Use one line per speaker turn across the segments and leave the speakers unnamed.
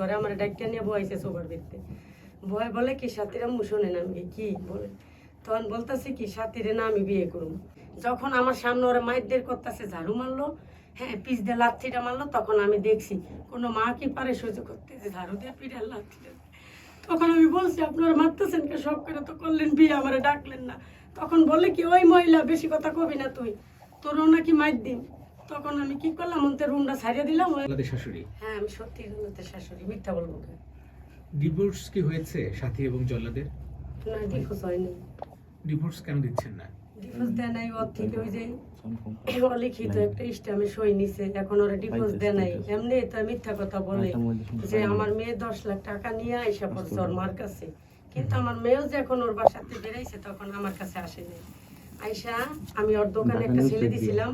ঘরে আমার ডাক্তার নিয়ে বয়সে সোবার বেরতে ভয় বলে, কি সাথীরা মুশনে না? আমি কি? বলে। তখন বলতেছে কি, সাথীরে না, আমি বিয়ে করুম। যখন আমার সামনে ওরা মায়েরদের করতেছে, ঝাড়ু মারলো হ্যাঁ পিস দিয়ে লাথিটা মারলো, তখন আমি দেখছি, কোনো মা কি পারে সহ্য করতে যে ঝাড়ু দিয়ে পিঠে লাথিটা তখন আমি বলছি, আপনারা মারতেছেন কে সব করে তো করলেন, বিয়ে আমার ডাকলেন না। তখন বলে কি, ওই মহিলা, বেশি কথা কবি না তুই। তোরও নাকি মাইর দিন। তখন আমি কি করলাম? ওতে রুমটা ছাড়িয়ে দিলাম।
আপনাদের শাশুড়ি।
হ্যাঁ আমি সত্যি রুমতে শাশুড়ি মিথ্যা বলব?
ডিভোর্স কি হয়েছে সাথী এবং জল্লাদের?
না ডিভোর্স হয়নি।
ডিভোর্স কেন দিচ্ছেন না?
ডিভোর্স দেয় নাই ওর থেকে ওই যে অলিখিত একটা ইস্টামে সই নিছে। এখন ওরা ডিভোর্স দেয় নাই। এমনি তো মিথ্যা কথা বলে যে আমার মেয়ে দশ লাখ টাকা নিয়ে আইসা পড়ছে ওর মার কাছে। কিন্তু আমার মেয়েও যখন ওর বাসাতে বেরাইছে তখন আমার কাছে আসেনি। আইসা আমি ওর দোকানে একটা ছেলে দিছিলাম।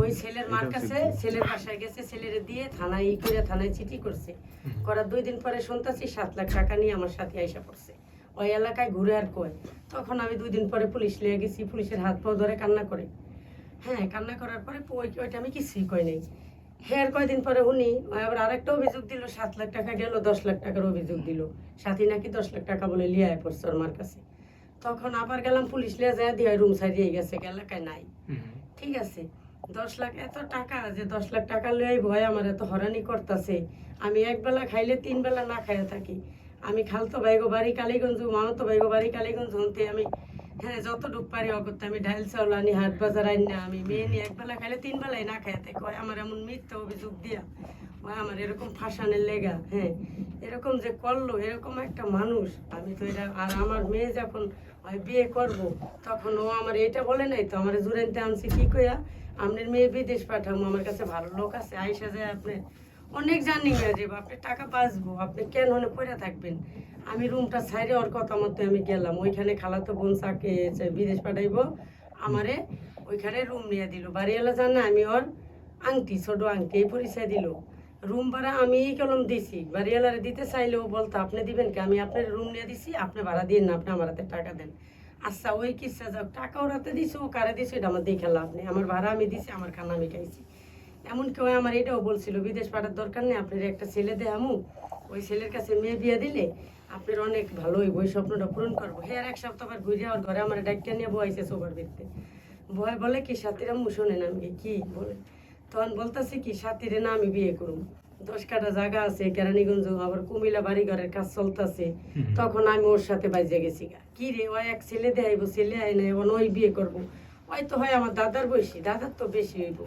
ওই ছেলের মার কাছে ছেলের বাসায় গেছে ছেলের দিয়ে থানায় ই করে থানায় চিঠি করছে। করার দুই দিন পরে শুনতেছি সাত লাখ টাকা নিয়ে আমার সাথে আইসা পড়ছে। ওই এলাকায় ঘুরে আর কয়। তখন আমি দুই দিন পরে পুলিশ লিয়ে গেছি পুলিশের হাত পাও ধরে কান্না করে। হ্যাঁ কান্না করার পরে ওইটা আমি কিছুই কই নাই। হ্যাঁ আর কয়দিন পরে উনি আবার আরেকটা অভিযোগ দিল সাত লাখ টাকা গেল দশ লাখ টাকার অভিযোগ দিল। সাথী নাকি দশ লাখ টাকা বলে লিয়ে আয় পড়ছে ওর মার কাছে। তখন আবার গেলাম পুলিশ লিয়ে যায় দিয়ে রুম সারিয়ে গেছে এলাকায় নাই। ঠিক আছে দশ লাখ এত টাকা যে দশ লাখ টাকা লই ভয় আমার এত হরানি করতেছে। আমি এক বেলা খাইলে তিন বেলা না খাইয়া থাকি। আমি খালতো বাইগো বাড়ি কালীগঞ্জ মামাতো বাইগো বাড়ি কালীগঞ্জ হতে আমি হ্যাঁ যতটুক পারি অগত্যা আমি ডাইল চাউল আনি হাট বাজার আনি না আমি মেয়ে নিয়ে এক বেলা খাইলে তিন বেলায় না খাইয়া থাকি। কয় আমার এমন মিথ্যা অভিযোগ দিয়া। আমার এরকম ফাঁসানের লেগা হ্যাঁ এরকম যে করল, এরকম একটা মানুষ, আমি তো এটা, আর আমার মেয়ে যখন বিয়ে করব, তখন ও আমার এটা বলে নাই তো, আমার জুড়াইতে আনছি কি কইয়া? আপনার মেয়ে বিদেশ পাঠাবো আমার কাছে ভালো লোক আছে আইসা যায় আপনি অনেক জানি না যে আপনি টাকা বাঁচবো, আপনি কেন হলে পড়ে থাকবেন? আমি রুমটা ছাইরে ওর কথা মতো আমি গেলাম, ওইখানে খালাতো বোন চাকে বিদেশ পাঠাইবো, আমারে ওইখানে রুম নিয়ে দিল। বাড়িওয়ালা জানে আমি ওর আংটি, ছোট আংটি, এই পরিচয় দিল। রুম ভাড়া আমি কলম দিছি। বাড়িওয়ালারে দিতে চাইলেও বলতো, আপনি দিবেন কি? আমি আপনার রুম নিয়ে দিছি, আপনি ভাড়া দিন না, আপনি আমার হাতে টাকা দেন। আচ্ছা ওই কিসা যাও টাকা ওর হাতে দিছি, ও কারে দিছে, এটা আমার দেখে লাভ নেই। আমার ভাড়া আমি দিছি, আমার খানা আমি খাইছি। এমন কেউ আমার এটাও বলছিল, বিদেশ পাঠার দরকার নেই, আপনার একটা ছেলে দেহামু ওই ছেলের কাছে মেয়ে বিয়ে দিলে আপনার অনেক ভালো হইব, ওই স্বপ্নটা পূরণ করব। হ্যাঁ এক সপ্তাহ পর ঘুরে আমার ঘরে আমার ডাক্তার নিয়ে বয়সে সোবার বেরতে বয় বলে, কি সাথীরা মুশনে না আমি কি বলে? তখন বলতেছি কি সাথীরে না আমি বিয়ে করুম। দশ কাটা জায়গা আছে কেরানীগঞ্জ আবার কুমিল্লা বাড়ি ঘরের কাজ চলতেছে। তখন আমি ওর সাথে বাইজে গেছি গা। কি রে ওই এক ছেলে দেখাইবো ছেলে আই না এখন ওই বিয়ে করব। ওই তো হয় আমার দাদার বয়সী দাদার তো বেশি হইব।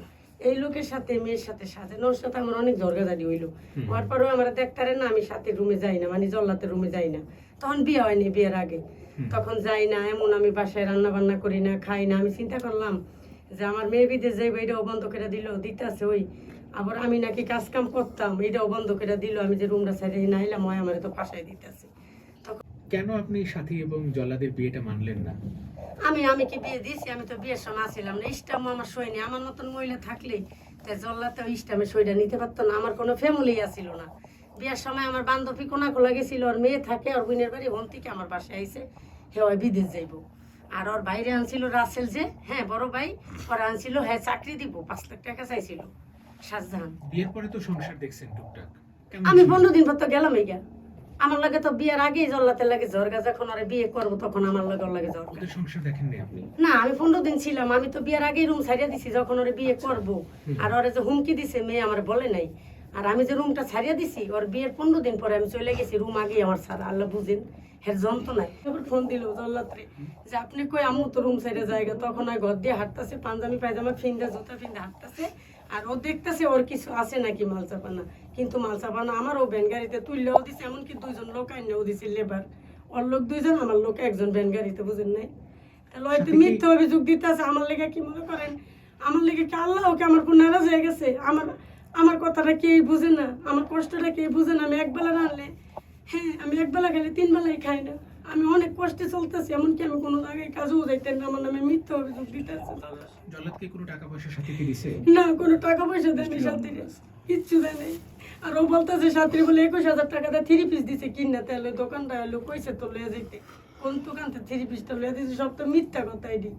এই লোকের সাথে মেয়ের সাথে সাথে ওর সাথে আমার অনেক ঝরগাঝাড়ি হইল। হওয়ার পরেও আমার দেখতারে না আমি সাথে রুমে যাই না মানে জল্লাতে রুমে যাই না। তখন বিয়ে হয়নি বিয়ের আগে। তখন যাই না এমন আমি বাসায় রান্না বান্না করি না খাই না আমি চিন্তা করলাম যে আমার মেয়ে বিদেশ যাইব এটাও বন্ধ করে দিল দিতেছে ওই। আবার আমি নাকি কাজ কাম করতাম এটাও বন্ধ করে দিল আমি যে রুমটা সাইডে নাইলাম ওই আমার তো ফাঁসাই দিতেছে।
কেন আপনি সাথী এবং জল্লাদের বিয়েটা মানলেন না?
আমি আমি কি বিয়ে দিয়েছি? আমি তো বিয়ের সময় আসছিলাম না। ইস্টাম আমার সইনি আমার মতন মহিলা থাকলে তাই জল্লাতে ইস্টামে সইটা নিতে পারতো না। আমার কোনো ফ্যামিলি আসছিল না। বিয়ের সময় আমার বান্ধবী কোনা খোলা গেছিল ওর মেয়ে থাকে ওর বোনের বাড়ি হন থেকে আমার বাসায় আইসে হে ওই বিদেশ যাইব। আর ওর বাইরে আনছিল রাসেল যে হ্যাঁ বড় ভাই ওরা আনছিল হ্যাঁ চাকরি দিব পাঁচ লাখ টাকা চাইছিল শাহজাহান
বিয়ের পরে তো সংসার দেখছেন টুকটাক।
আমি পনেরো দিন পর তো গেলাম এই আমার লাগে তো বিয়ের আগেই জল্লাতে লাগে জ্বর ঝরগা যখন ওরা বিয়ে করব তখন আমার লাগে ওর লাগে ঝরগা
সংসার দেখেননি আপনি?
না আমি পনেরো দিন ছিলাম আমি তো বিয়ের আগেই রুম ছাড়িয়ে দিছি যখন ওরে বিয়ে করব। আর ওরে যে হুমকি দিছে মেয়ে আমার বলে নাই। আর আমি যে রুমটা ছাড়িয়ে দিছি ওর বিয়ের পনেরো দিন পরে আমি চলে গেছি রুম আগে আমার সারা আল্লাহ বুঝেন হের যন্ত্রণায়। এবার ফোন দিল জল্লাত্রে যে আপনি কই আমু তো রুম সাইডে জায়গা তখন ওই ঘর দিয়ে হাঁটতেছে পাঞ্জাবি পায়জামা ফিন্দা জুতা ফিন্দা হাঁটতেছে আর ও দেখতেছে ওর কিছু আছে নাকি মাল চাপানা কিন্তু মাল চাপানা আমার ও ভ্যান গাড়িতে তুললেও দিছে এমনকি দুইজন লোক আইনেও দিছে লেবার ওর লোক দুইজন আমার লোক একজন ভ্যান গাড়িতে বুঝেন নাই? তাহলে হয়তো মিথ্যা অভিযোগ দিতেছে আমার লেগে কি মনে করেন? আমার লেগে কি আল্লাহ ওকে আমার উপর নারাজ হয়ে গেছে? আমার আমার কথাটা কেউ বুঝে না আমার কষ্টটা কেউ বুঝে না আমি একবেলা রানলে হ্যাঁ আমি একবেলা খেলে তিন বেলাই খাই না। আমি অনেক কষ্টে চলতেছি এমনকি আমি কোনো জায়গায় কাজেও যাইতেন না আমার নামে মিথ্যা অভিযোগ দিতেছে
কোনো টাকা পয়সা দিছে?
না কোনো টাকা পয়সা দেয়নি সাথীরে কিচ্ছু দেয় নাই আর ও বলতেছে সাথী বলে একুশ হাজার টাকা দিয়ে থ্রি পিস দিছে কিনা তাহলে দোকানটা হলো কইছে তো লয়ে যেতে কোন দোকান থেকে থ্রি পিসটা লয়ে দিছে সব তো মিথ্যা কথা এটি